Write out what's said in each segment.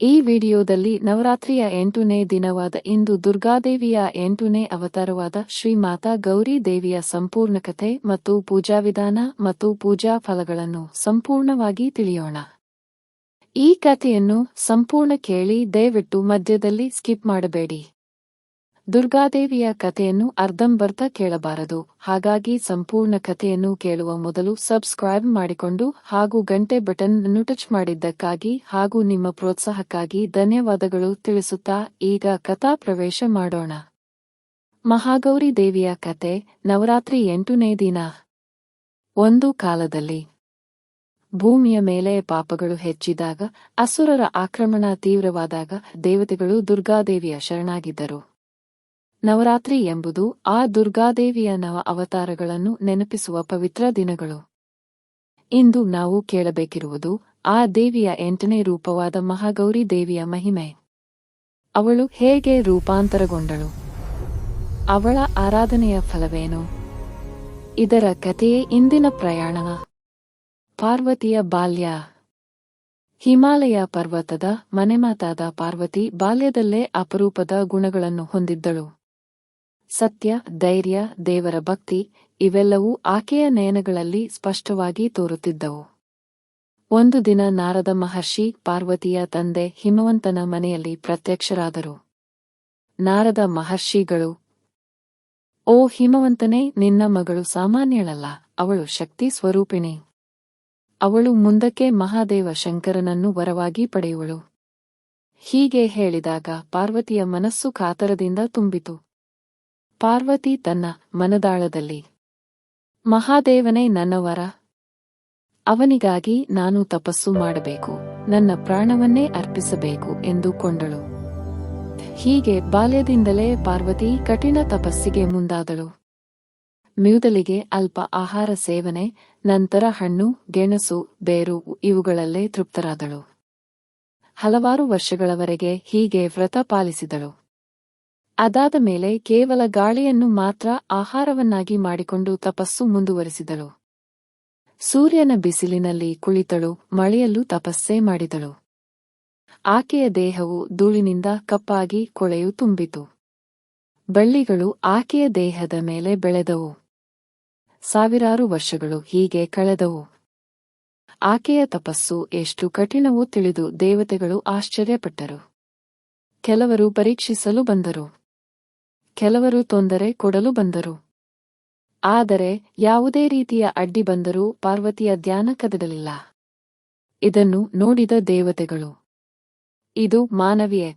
ಈ ವಿಡಿಯೋದಲ್ಲಿ ನವರಾತ್ರಿಯ ಎಂಟನೇ ದಿನವಾದ ಇಂದು ದುರ್ಗಾದೇವಿಯ ಎಂಟನೇ ಅವತಾರವಾದ ಶ್ರೀ ಮಾತಾ ಗೌರಿ ದೇವಿಯ ಸಂಪೂರ್ಣ ಕಥೆ ಮತ್ತು ಪೂಜಾ ವಿಧಾನ ಮತ್ತು ಪೂಜಾ ಫಲಗಳನ್ನು ಸಂಪೂರ್ಣವಾಗಿ ತಿಳಿಯೋಣ. ಈ ಕಥೆಯನ್ನು ಸಂಪೂರ್ಣ ಕೇಳಿ ದಯವಿಟ್ಟು ಮಧ್ಯದಲ್ಲಿ ಸ್ಕಿಪ್ ಮಾಡಬೇಡಿ. ದುರ್ಗಾದೇವಿಯ ಕಥೆಯನ್ನು ಅರ್ಧಂಬರ್ಧ ಕೇಳಬಾರದು. ಹಾಗಾಗಿ ಸಂಪೂರ್ಣ ಕಥೆಯನ್ನು ಕೇಳುವ ಮೊದಲು ಸಬ್ಸ್ಕ್ರೈಬ್ ಮಾಡಿಕೊಂಡು ಹಾಗೂ ಗಂಟೆ ಬಟನ್ ಅನ್ನು ಟಚ್ ಮಾಡಿದ್ದಕ್ಕಾಗಿ ಹಾಗೂ ನಿಮ್ಮ ಪ್ರೋತ್ಸಾಹಕ್ಕಾಗಿ ಧನ್ಯವಾದಗಳು ತಿಳಿಸುತ್ತಾ ಈಗ ಕಥಾ ಪ್ರವೇಶ ಮಾಡೋಣ. ಮಹಾಗೌರಿ ದೇವಿಯ ಕತೆ ನವರಾತ್ರಿ ಎಂಟನೇ ದಿನ. ಒಂದು ಕಾಲದಲ್ಲಿ ಭೂಮಿಯ ಮೇಲೆ ಪಾಪಗಳು ಹೆಚ್ಚಿದಾಗ, ಅಸುರರ ಆಕ್ರಮಣ ತೀವ್ರವಾದಾಗ ದೇವತೆಗಳು ದುರ್ಗಾದೇವಿಯ ಶರಣಾಗಿದ್ದರು. ನವರಾತ್ರಿ ಎಂಬುದು ಆ ದುರ್ಗಾದೇವಿಯ ನವ ಅವತಾರಗಳನ್ನು ನೆನಪಿಸುವ ಪವಿತ್ರ ದಿನಗಳು. ಇಂದು ನಾವು ಕೇಳಬೇಕಿರುವುದು ಆ ದೇವಿಯ ಎಂಟನೇ ರೂಪವಾದ ಮಹಾಗೌರಿ ದೇವಿಯ ಮಹಿಮೆ. ಅವಳು ಹೇಗೆ ರೂಪಾಂತರಗೊಂಡಳು? ಅವಳ ಆರಾಧನೆಯ ಫಲವೇನು? ಇದರ ಕಥೆಯೇ ಇಂದಿನ ಪ್ರಯಾಣ. ಪಾರ್ವತಿಯ ಬಾಲ್ಯ. ಹಿಮಾಲಯ ಪರ್ವತದ ಮನೆಮಾತಾದ ಪಾರ್ವತಿ ಬಾಲ್ಯದಲ್ಲೇ ಅಪರೂಪದ ಗುಣಗಳನ್ನು ಹೊಂದಿದ್ದಳು. ಸತ್ಯ, ಧೈರ್ಯ, ದೇವರ ಭಕ್ತಿ ಇವೆಲ್ಲವೂ ಆಕೆಯ ನಯನಗಳಲ್ಲಿ ಸ್ಪಷ್ಟವಾಗಿ ತೋರುತ್ತಿದ್ದವು. ಒಂದು ದಿನ ನಾರದ ಮಹರ್ಷಿ ಪಾರ್ವತಿಯ ತಂದೆ ಹಿಮವಂತನ ಮನೆಯಲ್ಲಿ ಪ್ರತ್ಯಕ್ಷರಾದರು. ನಾರದ ಮಹರ್ಷಿಗಳು, ಓ ಹಿಮವಂತನೇ, ನಿನ್ನ ಮಗಳು ಸಾಮಾನ್ಯಳಲ್ಲ, ಅವಳು ಶಕ್ತಿ ಸ್ವರೂಪಿಣಿ. ಅವಳು ಮುಂದಕ್ಕೆ ಮಹಾದೇವ ಶಂಕರನನ್ನು ವರವಾಗಿ ಪಡೆಯುವಳು. ಹೀಗೆ ಹೇಳಿದಾಗ ಪಾರ್ವತಿಯ ಮನಸ್ಸು ಕಾತರದಿಂದ ತುಂಬಿತು. ಪಾರ್ವತಿ ತನ್ನ ಮನದಾಳದಲ್ಲಿ, ಮಹಾದೇವನೇ ನನ್ನವರ ಅವನಿಗಾಗಿ ನಾನು ತಪಸ್ಸು ಮಾಡಬೇಕು, ನನ್ನ ಪ್ರಾಣವನ್ನೇ ಅರ್ಪಿಸಬೇಕು ಎಂದು ಕೊಂಡಳು. ಹೀಗೆ ಬಾಲ್ಯದಿಂದಲೇ ಪಾರ್ವತಿ ಕಠಿಣ ತಪಸ್ಸಿಗೆ ಮುಂದಾದಳು. ಮ್ಯೂದಲಿಗೆ ಅಲ್ಪ ಆಹಾರ ಸೇವನೆ, ನಂತರ ಹಣ್ಣು, ಗೆಣಸು, ಬೇರು ಇವುಗಳಲ್ಲೇ ತೃಪ್ತರಾದಳು. ಹಲವಾರು ವರ್ಷಗಳವರೆಗೆ ಹೀಗೆ ವ್ರತ ಪಾಲಿಸಿದಳು. ಅದಾದ ಮೇಲೆ ಕೇವಲ ಗಾಳಿಯನ್ನು ಮಾತ್ರ ಆಹಾರವನ್ನಾಗಿ ಮಾಡಿಕೊಂಡು ತಪಸ್ಸು ಮುಂದುವರಿಸಿದಳು. ಸೂರ್ಯನ ಬಿಸಿಲಿನಲ್ಲಿ ಕುಳಿತಳು, ಮಳೆಯಲ್ಲೂ ತಪಸ್ಸೇ ಮಾಡಿದಳು. ಆಕೆಯ ದೇಹವು ಧೂಳಿನಿಂದ ಕಪ್ಪಾಗಿ ಕೊಳೆಯು ತುಂಬಿತು. ಬಳ್ಳಿಗಳು ಆಕೆಯ ದೇಹದ ಮೇಲೆ ಬೆಳೆದವು. ಸಾವಿರಾರು ವರ್ಷಗಳು ಹೀಗೆ ಕಳೆದವು. ಆಕೆಯ ತಪಸ್ಸು ಎಷ್ಟು ಕಠಿಣವೂ ತಿಳಿದು ದೇವತೆಗಳು ಆಶ್ಚರ್ಯಪಟ್ಟರು. ಕೆಲವರು ಪರೀಕ್ಷಿಸಲು ಬಂದರು. ಕೆಲವರು ತೊಂದರೆ ಕೊಡಲು ಬಂದರು. ಆದರೆ ಯಾವುದೇ ರೀತಿಯ ಅಡ್ಡಿ ಬಂದರೂ ಪಾರ್ವತಿಯ ಧ್ಯಾನ ಕದಡಲಿಲ್ಲ. ಇದನ್ನು ನೋಡಿದ ದೇವತೆಗಳು. ಇದು ಮಾನವಿಯೇ.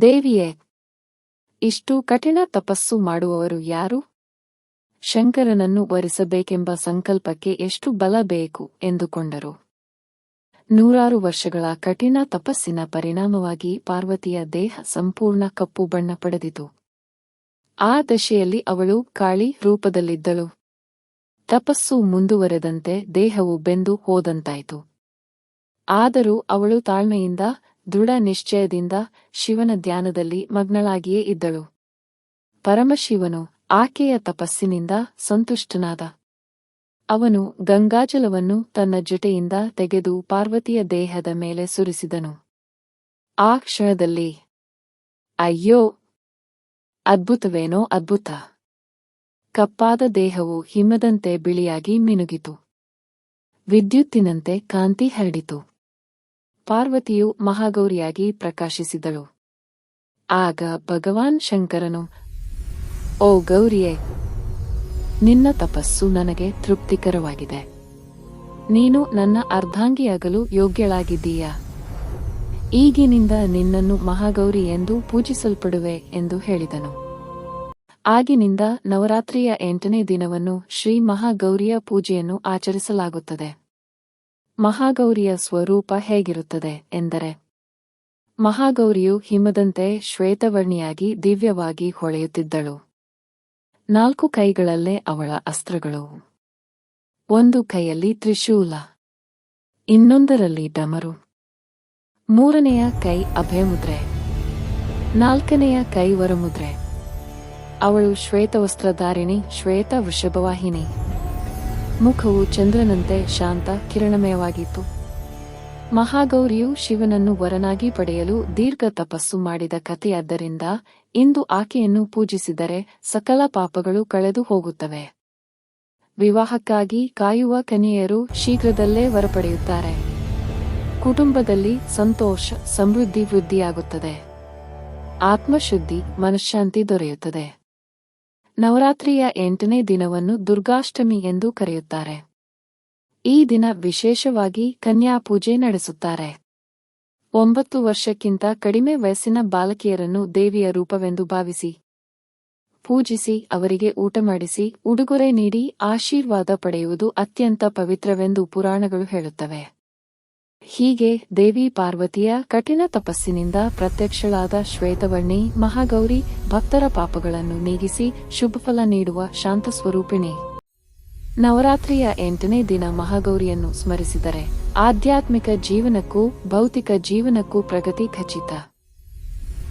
ದೇವಿಯೇ. ಇಷ್ಟು ಕಠಿಣ ತಪಸ್ಸು ಮಾಡುವವರು ಯಾರು? ಶಂಕರನನ್ನು ವರಿಸಬೇಕೆಂಬ ಸಂಕಲ್ಪಕ್ಕೆ ಎಷ್ಟು ಬಲ ಬೇಕು ಎಂದುಕೊಂಡರು. ನೂರಾರು ವರ್ಷಗಳ ಕಠಿಣ ತಪಸ್ಸಿನ ಪರಿಣಾಮವಾಗಿ ಪಾರ್ವತಿಯ ದೇಹ ಸಂಪೂರ್ಣ ಕಪ್ಪು ಬಣ್ಣ ಪಡೆದಿತು. ಆ ದಶೆಯಲ್ಲಿ ಅವಳು ಕಾಳಿ ರೂಪದಲ್ಲಿದ್ದಳು. ತಪಸ್ಸು ಮುಂದುವರೆದಂತೆ ದೇಹವು ಬೆಂದು ಹೋದಂತಾಯಿತು. ಆದರೂ ಅವಳು ತಾಳ್ಮೆಯಿಂದ, ದೃಢ ನಿಶ್ಚಯದಿಂದ ಶಿವನ ಧ್ಯಾನದಲ್ಲಿ ಮಗ್ನಳಾಗಿಯೇ ಇದ್ದಳು. ಪರಮಶಿವನು ಆಕೆಯ ತಪಸ್ಸಿನಿಂದ ಸಂತುಷ್ಟನಾದ. ಅವನು ಗಂಗಾಜಲವನ್ನು ತನ್ನ ಜೊತೆಯಿಂದ ತೆಗೆದು ಪಾರ್ವತಿಯ ದೇಹದ ಮೇಲೆ ಸುರಿಸಿದನು. ಆ ಕ್ಷಣದಲ್ಲಿ, ಅಯ್ಯೋ ಅದ್ಭುತವೇನೋ ಅದ್ಭುತ. ಕಪ್ಪಾದ ದೇಹವು ಹಿಮದಂತೆ ಬಿಳಿಯಾಗಿ ಮಿನುಗಿತು. ವಿದ್ಯುತ್ತಿನಂತೆ ಕಾಂತಿ ಹರಡಿತು. ಪಾರ್ವತಿಯು ಮಹಾಗೌರಿಯಾಗಿ ಪ್ರಕಾಶಿಸಿದಳು. ಆಗ ಭಗವಾನ್ ಶಂಕರನು, ಓ ಗೌರಿಯೇ, ನಿನ್ನ ತಪಸ್ಸು ನನಗೆ ತೃಪ್ತಿಕರವಾಗಿದೆ. ನೀನು ನನ್ನ ಅರ್ಧಾಂಗಿಯಾಗಲು ಯೋಗ್ಯಳಾಗಿದ್ದೀಯಾ? ಈಗಿನಿಂದ ನಿನ್ನನ್ನು ಮಹಾಗೌರಿ ಎಂದು ಪೂಜಿಸಲ್ಪಡುವೆ ಎಂದು ಹೇಳಿದನು. ಆಗಿನಿಂದ ನವರಾತ್ರಿಯ ಎಂಟನೇ ದಿನವನ್ನು ಶ್ರೀ ಮಹಾಗೌರಿಯ ಪೂಜೆಯನ್ನು ಆಚರಿಸಲಾಗುತ್ತದೆ. ಮಹಾಗೌರಿಯ ಸ್ವರೂಪ ಹೇಗಿರುತ್ತದೆ ಎಂದರೆ, ಮಹಾಗೌರಿಯು ಹಿಮದಂತೆ ಶ್ವೇತವರ್ಣಿಯಾಗಿ ದಿವ್ಯವಾಗಿ ಹೊಳೆಯುತ್ತಿದ್ದಳು. ನಾಲ್ಕು ಕೈಗಳಲ್ಲೇ ಅವಳ ಅಸ್ತ್ರಗಳು. ಒಂದು ಕೈಯಲ್ಲಿ ತ್ರಿಶೂಲ, ಇನ್ನೊಂದರಲ್ಲಿ ಡಮರು. ಮೂರನೆಯ ಕೈ ಅಭಯಮುದ್ರೆ, ನಾಲ್ಕನೆಯ ಕೈ ವರಮುದ್ರೆ. ಅವಳು ಶ್ವೇತ ವಸ್ತ್ರಧಾರಿಣಿ ಶ್ವೇತ ವೃಷಭವಾಹಿನಿ. ಮುಖವು ಚಂದ್ರನಂತೆ ಶಾಂತ, ಕಿರಣಮಯವಾಗಿತ್ತು. ಮಹಾಗೌರಿಯು ಶಿವನನ್ನು ವರನಾಗಿ ಪಡೆಯಲು ದೀರ್ಘ ತಪಸ್ಸು ಮಾಡಿದ ಕಥೆಯಾದ್ದರಿಂದ ಇಂದು ಆಕೆಯನ್ನು ಪೂಜಿಸಿದರೆ ಸಕಲ ಪಾಪಗಳು ಕಳೆದು ಹೋಗುತ್ತವೆ. ವಿವಾಹಕ್ಕಾಗಿ ಕಾಯುವ ಕನ್ಯೆಯರು ಶೀಘ್ರದಲ್ಲೇ ವರ ಪಡೆಯುತ್ತಾರೆ ಕುಟುಂಬದಲ್ಲಿ ಸಂತೋಷ, ಸಮೃದ್ಧಿ, ವೃದ್ಧಿಯಾಗುತ್ತದೆ. ಆತ್ಮಶುದ್ಧಿ, ಮನಃಶಾಂತಿ ದೊರೆಯುತ್ತದೆ. ನವರಾತ್ರಿಯ ಎಂಟನೇ ದಿನವನ್ನು ದುರ್ಗಾಷ್ಟಮಿ ಎಂದು ಕರೆಯುತ್ತಾರೆ. ಈ ದಿನ ವಿಶೇಷವಾಗಿ ಕನ್ಯಾಪೂಜೆ ನಡೆಸುತ್ತಾರೆ. ಒಂಬತ್ತು ವರ್ಷಕ್ಕಿಂತ ಕಡಿಮೆ ವಯಸ್ಸಿನ ಬಾಲಕಿಯರನ್ನು ದೇವಿಯ ರೂಪವೆಂದು ಭಾವಿಸಿ, ಪೂಜಿಸಿ, ಅವರಿಗೆ ಊಟ ಮಾಡಿಸಿ, ಉಡುಗೊರೆ ನೀಡಿ, ಆಶೀರ್ವಾದ ಪಡೆಯುವುದು ಅತ್ಯಂತ ಪವಿತ್ರವೆಂದು ಪುರಾಣಗಳು ಹೇಳುತ್ತವೆ. ಹೀಗೆ ದೇವಿ ಪಾರ್ವತಿಯ ಕಠಿಣ ತಪಸ್ಸಿನಿಂದ ಪ್ರತ್ಯಕ್ಷಳಾದ ಶ್ವೇತವರ್ಣಿ ಮಹಾಗೌರಿ ಭಕ್ತರ ಪಾಪಗಳನ್ನು ನೀಗಿಸಿ ಶುಭಫಲ ನೀಡುವ ಶಾಂತ ಸ್ವರೂಪಿಣಿ. ನವರಾತ್ರಿಯ ಎಂಟನೇ ದಿನ ಮಹಾಗೌರಿಯನ್ನು ಸ್ಮರಿಸಿದರೆ ಆಧ್ಯಾತ್ಮಿಕ ಜೀವನಕ್ಕೂ ಭೌತಿಕ ಜೀವನಕ್ಕೂ ಪ್ರಗತಿ ಖಚಿತ.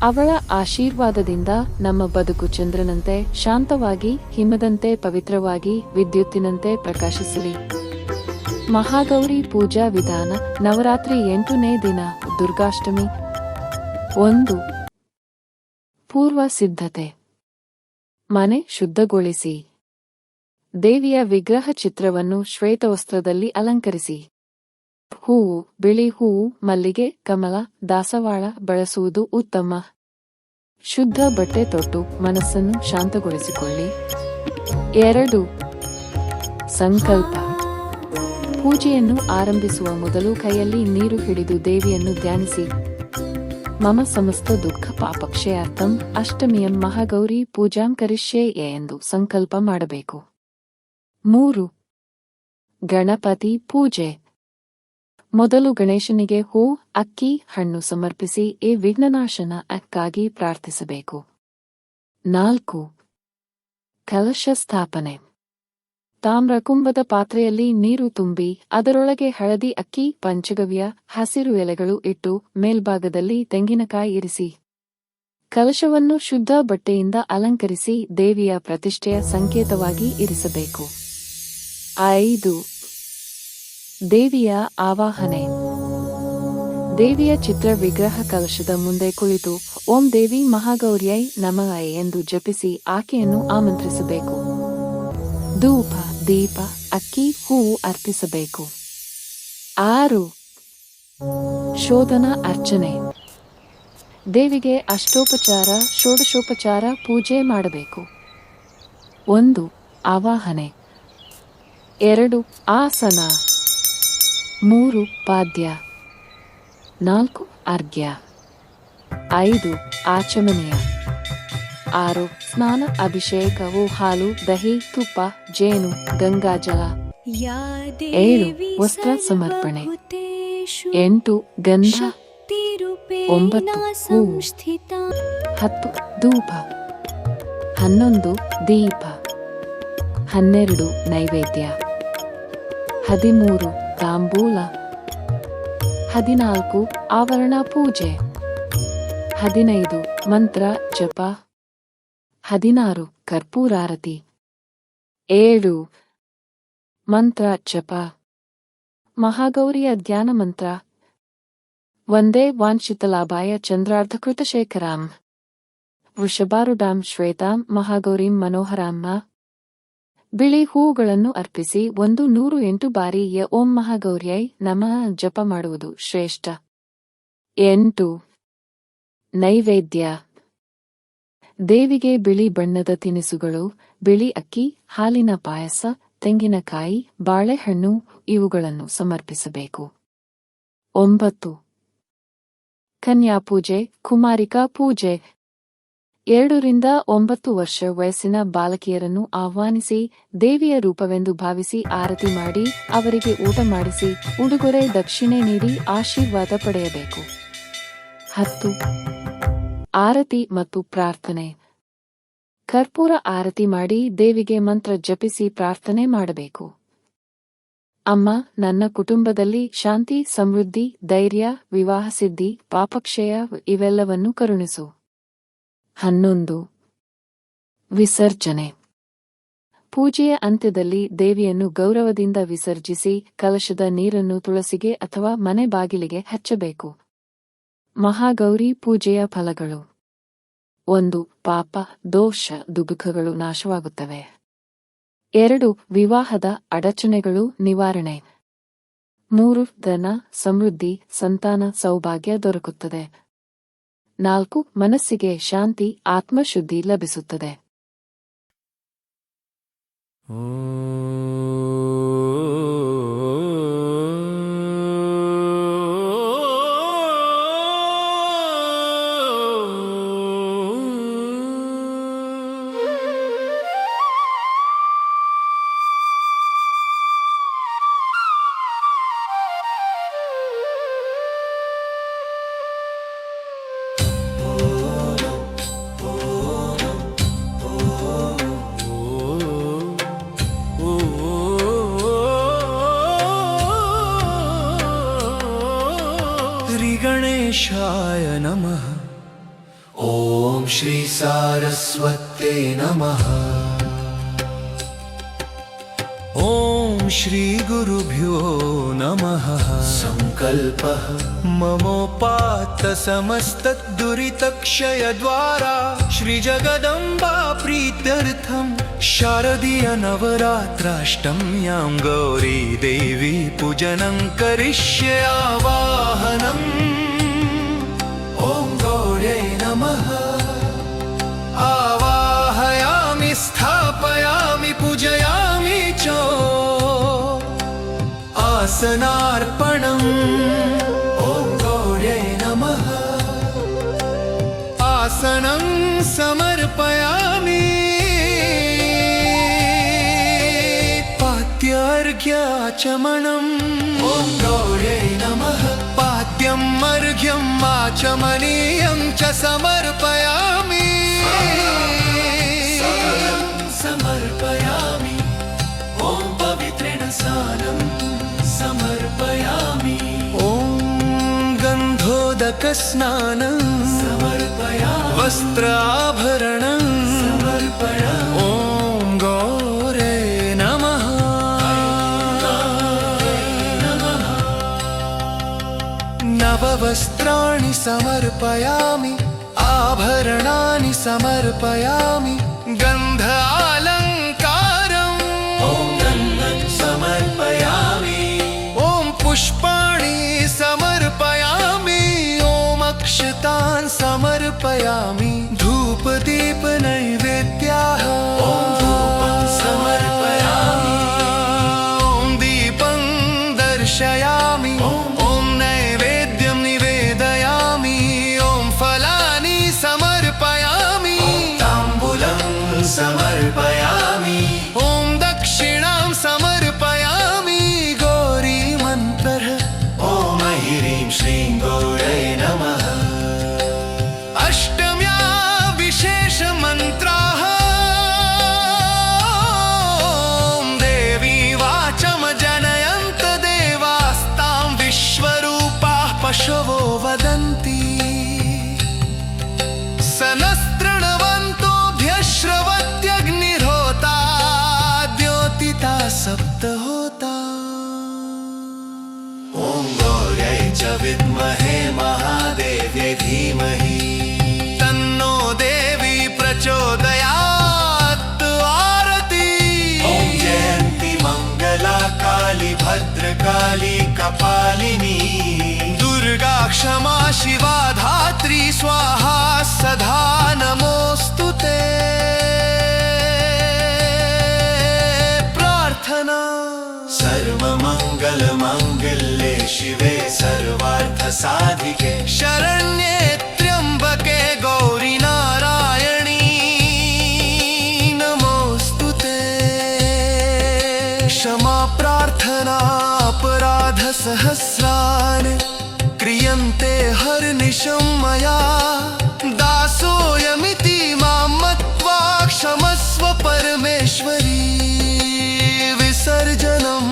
ಅವಳ ಆಶೀರ್ವಾದದಿಂದ ನಮ್ಮ ಬದುಕು ಚಂದ್ರನಂತೆ ಶಾಂತವಾಗಿ ಹಿಮದಂತೆ ಪವಿತ್ರವಾಗಿ ವಿದ್ಯುತ್ತಿನಂತೆ ಪ್ರಕಾಶಿಸಲಿ. ಮಹಾಗೌರಿ ಪೂಜಾ ವಿಧಾನ ನವರಾತ್ರಿ ಎಂಟನೇ ದಿನ, ದುರ್ಗಾಷ್ಟಮಿ ಒಂದು. ಪೂರ್ವ ಸಿದ್ಧತೆ. ಮನೆ ಶುದ್ಧಗೊಳಿಸಿ. ದೇವಿಯ ವಿಗ್ರಹ ಚಿತ್ರವನ್ನು ಶ್ವೇತವಸ್ತ್ರದಲ್ಲಿ ಅಲಂಕರಿಸಿ. ಹೂವು, ಬಿಳಿ ಹೂವು, ಮಲ್ಲಿಗೆ, ಕಮಲ, ದಾಸವಾಳ ಬಳಸುವುದು ಉತ್ತಮ. ಶುದ್ಧ ಬಟ್ಟೆ ತೊಟ್ಟು ಮನಸ್ಸನ್ನು ಶಾಂತಗೊಳಿಸಿಕೊಳ್ಳಿ. ಎರಡು. ಸಂಕಲ್ಪ. ಪೂಜೆಯನ್ನು ಆರಂಭಿಸುವ ಮೊದಲು ಕೈಯಲ್ಲಿ ನೀರು ಹಿಡಿದು ದೇವಿಯನ್ನು ಧ್ಯಾನಿಸಿ. ಮಮ ಸಮಸ್ತ ದುಃಖ ಪಾಪಕ್ಷಯಾರ್ಥಂ ಅಷ್ಟಮಿಯಂ ಮಹಾಗೌರಿ ಪೂಜಾಂ ಕರಿಷ್ಯೆ ಎಂದು ಸಂಕಲ್ಪ ಮಾಡಬೇಕು. ಮೂರು. ಗಣಪತಿ ಪೂಜೆ. ಮೊದಲು ಗಣೇಶನಿಗೆ ಹೂ, ಅಕ್ಕಿ, ಹಣ್ಣು ಸಮರ್ಪಿಸಿ ಈ ವಿಘ್ನನಾಶನ ಅಕ್ಕಾಗಿ ಪ್ರಾರ್ಥಿಸಬೇಕು. ನಾಲ್ಕು. ಕಲಶ ಸ್ಥಾಪನೆ. ತಾಮ್ರ ಕುಂಭದ ಪಾತ್ರೆಯಲ್ಲಿ ನೀರು ತುಂಬಿ, ಅದರೊಳಗೆ ಹಳದಿ ಅಕ್ಕಿ, ಪಂಚಗವ್ಯ, ಹಸಿರು ಎಲೆಗಳು ಇಟ್ಟು ಮೇಲ್ಭಾಗದಲ್ಲಿ ತೆಂಗಿನಕಾಯಿ ಇರಿಸಿ. ಕಲಶವನ್ನು ಶುದ್ಧ ಬಟ್ಟೆಯಿಂದ ಅಲಂಕರಿಸಿ ದೇವಿಯ ಪ್ರತಿಷ್ಠೆಯ ಸಂಕೇತವಾಗಿ ಇರಿಸಬೇಕು. ಐದು. ದೇವಿಯ ಆವಾಹನೆ. ದೇವಿಯ ಚಿತ್ರ ವಿಗ್ರಹ ಕಲಶದ ಮುಂದೆ ಕುಳಿತು, ಓಂ ದೇವಿ ಮಹಾಗೌರ್ಯೈ ನಮಃ ಎಂದು ಜಪಿಸಿ ಆಕೆಯನ್ನು ಆಮಂತ್ರಿಸಬೇಕು. ಧೂಪ, ದೀಪ, ಅಕ್ಕಿ, ಹೂವು ಅರ್ಪಿಸಬೇಕು. ಆರು. ಶೋಧನಾ ಅರ್ಚನೆ. ದೇವಿಗೆ ಅಷ್ಟೋಪಚಾರ, ಷೋಡಶೋಪಚಾರ, ಪೂಜೆ ಮಾಡಬೇಕು. ಒಂದು. ಆವಾಹನೆ. ಎರಡು. ಆಸನ. ಮೂರು. ಪಾದ್ಯ. ನಾಲ್ಕು. ಅರ್ಘ್ಯ ಐದು. ಆಚಮನೀಯ ಆರು ಸ್ನಾನ ಅಭಿಷೇಕವು ಹಾಲು ದಹಿ ತುಪ್ಪ ಜೇನು ಗಂಗಾಜಲ ಏಳು ವಸ್ತ್ರ ಸಮರ್ಪಣೆ. ಎಂಟು ಗಂಧ. ಒಂಬತ್ತು ಹೂವು ಹತ್ತು ಧೂಪ. ಹನ್ನೊಂದು ದೀಪ. ಹನ್ನೆರಡು ನೈವೇದ್ಯ. ಹದಿಮೂರು ತಾಂಬೂಲ. ಹದಿನಾಲ್ಕು ಆವರಣ ಪೂಜೆ. ಹದಿನೈದು ಮಂತ್ರ ಜಪ. ಹದಿನಾರು ಕರ್ಪೂರಾರತಿ ಏಳು, ಮಂತ್ರ ಜಪ. ಮಹಾಗೌರಿಯ ಧ್ಯಾನ ಮಂತ್ರ. ವಂದೇ ಚಂದ್ರಾರ್ಧಕೃತ ಶೇಖರಾಂ. ವೃಷಭಾರುಡಾಂ ಶ್ವೇತಾಂ ಮಹಾಗೌರಿಂ ಮನೋಹರಾಮ್ಮ. ಬಿಳಿ ಹೂಗಳನ್ನು ಅರ್ಪಿಸಿ ಒಂದು ನೂರು ಎಂಟು ಬಾರಿ ಯ ಓಂ ಮಹಾಗೌರ್ಯೈ ನಮಃ ಜಪ ಮಾಡುವುದು ಶ್ರೇಷ್ಠ. ಎಂಟು, ನೈವೇದ್ಯ. ದೇವಿಗೆ ಬಿಳಿ ಬಣ್ಣದ ತಿನಿಸುಗಳು, ಬಿಳಿ ಅಕ್ಕಿ, ಹಾಲಿನ ಪಾಯಸ, ತೆಂಗಿನಕಾಯಿ, ಬಾಳೆಹಣ್ಣು ಇವುಗಳನ್ನು ಸಮರ್ಪಿಸಬೇಕು. ಒಂಬತ್ತು. ಕನ್ಯಾಪೂಜೆ ಕುಮಾರಿಕಾ ಪೂಜೆ. ಎರಡರಿಂದ ಒಂಬತ್ತು ವರ್ಷ ವಯಸ್ಸಿನ ಬಾಲಕಿಯರನ್ನು ಆಹ್ವಾನಿಸಿ, ದೇವಿಯ ರೂಪವೆಂದು ಭಾವಿಸಿ ಆರತಿ ಮಾಡಿ, ಅವರಿಗೆ ಊಟ ಮಾಡಿಸಿ, ಉಡುಗೊರೆ, ದಕ್ಷಿಣೆ ನೀಡಿ, ಆಶೀರ್ವಾದ ಪಡೆಯಬೇಕು. ಹತ್ತು. ಆರತಿ ಮತ್ತು ಪ್ರಾರ್ಥನೆ. ಕರ್ಪೂರ ಆರತಿ ಮಾಡಿ ದೇವಿಗೆ ಮಂತ್ರ ಜಪಿಸಿ ಪ್ರಾರ್ಥನೆ ಮಾಡಬೇಕು. ಅಮ್ಮ, ನನ್ನ ಕುಟುಂಬದಲ್ಲಿ ಶಾಂತಿ, ಸಮೃದ್ಧಿ, ಧೈರ್ಯ, ವಿವಾಹ ಸಿದ್ಧಿ, ಪಾಪಕ್ಷಯ ಇವೆಲ್ಲವನ್ನು ಕರುಣಿಸು. ಹನ್ನೊಂದು. ವಿಸರ್ಜನೆ. ಪೂಜೆಯ ಅಂತ್ಯದಲ್ಲಿ ದೇವಿಯನ್ನು ಗೌರವದಿಂದ ವಿಸರ್ಜಿಸಿ ಕಲಶದ ನೀರನ್ನು ತುಳಸಿಗೆ ಅಥವಾ ಮನೆ ಬಾಗಿಲಿಗೆ ಹಚ್ಚಬೇಕು. ಮಹಾಗೌರಿ ಪೂಜೆಯ ಫಲಗಳು. ಒಂದು, ಪಾಪ, ದೋಷ, ದುಃಖಗಳು ನಾಶವಾಗುತ್ತವೆ. ಎರಡು, ವಿವಾಹದ ಅಡಚಣೆಗಳು ನಿವಾರಣೆ. ಮೂರು, ಧನ, ಸಮೃದ್ಧಿ, ಸಂತಾನ, ಸೌಭಾಗ್ಯ ದೊರಕುತ್ತದೆ. ನಾಲ್ಕು, ಮನಸ್ಸಿಗೆ ಶಾಂತಿ, ಆತ್ಮಶುದ್ಧಿ ಲಭಿಸುತ್ತದೆ. ॐ श्रीसारस्वते नमः। ॐ श्रीगुरुभ्यो नमः। सङ्कल्पः ममोपात्तसमस्तदुरितक्षयद्वारा श्रीजगदम्बा प्रीत्यर्थं शारदीयनवरात्राष्टम्यां गौरी देवी पूजनं करिष्ये आवाहनम्। ॐ गौर्यै नमः। आसनार्पणम् ॐ गौर्यै नमः आसनं समर्पयामि पात्यर्घ्याचमनम् ॐ गौर्यै नमः पाद्यम् अर्घ्यम् आचमनीयं च समर्पयामि समर्पयामि ॐ पवित्रेण सानं समर्पयामि। ॐ गन्धोदकस्नानं समर्पयामि। वस्त्राभरणं। समर्पयामि। ॐ गौरे नमः। नववस्त्राणि समर्पयामि। आभरणानि समर्पयामि। गन्ध पुष्पाणि समर्पयामि ओम अक्षता समर्पयामि धूपदीप नैवेद्याः। समर्पयामि। ॐ दीपं दर्शयामि। च विद्महे महादेव्यै धीमहि। तन्नो देवी प्रचोदयात् आरती। ॐ जयन्ति मङ्गला काली भद्रकाली कपालिनी। दुर्गा क्षमा शिवा धात्री स्वाहा सदा नमोऽस्तु। सर्वमङ्गलमङ्गल्ये शिवे सर्वार्थसाधिके शरण्ये त्र्यंबके गौरी नारायणी नमोऽस्तु ते। क्षमा प्रार्थना अपराधसहस्रान् क्रियन्ते हर्निशं मया। दासोऽयमिति मां मत्वा क्षमस्व परमेश्वरी। विसर्जनम्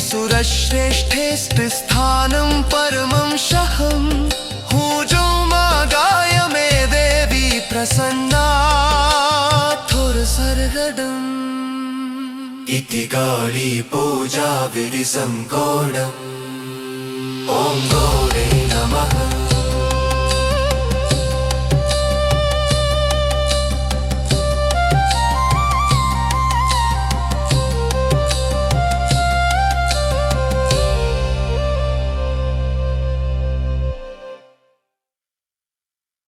सुरश्रेष्ठे स्थानं परमं शहं। हूजो मागाय मे देवी प्रसन्नाथुरसर्गदम्। इति गारी पूजा विरिसङ्कोणम् ॐ गौरे नमः।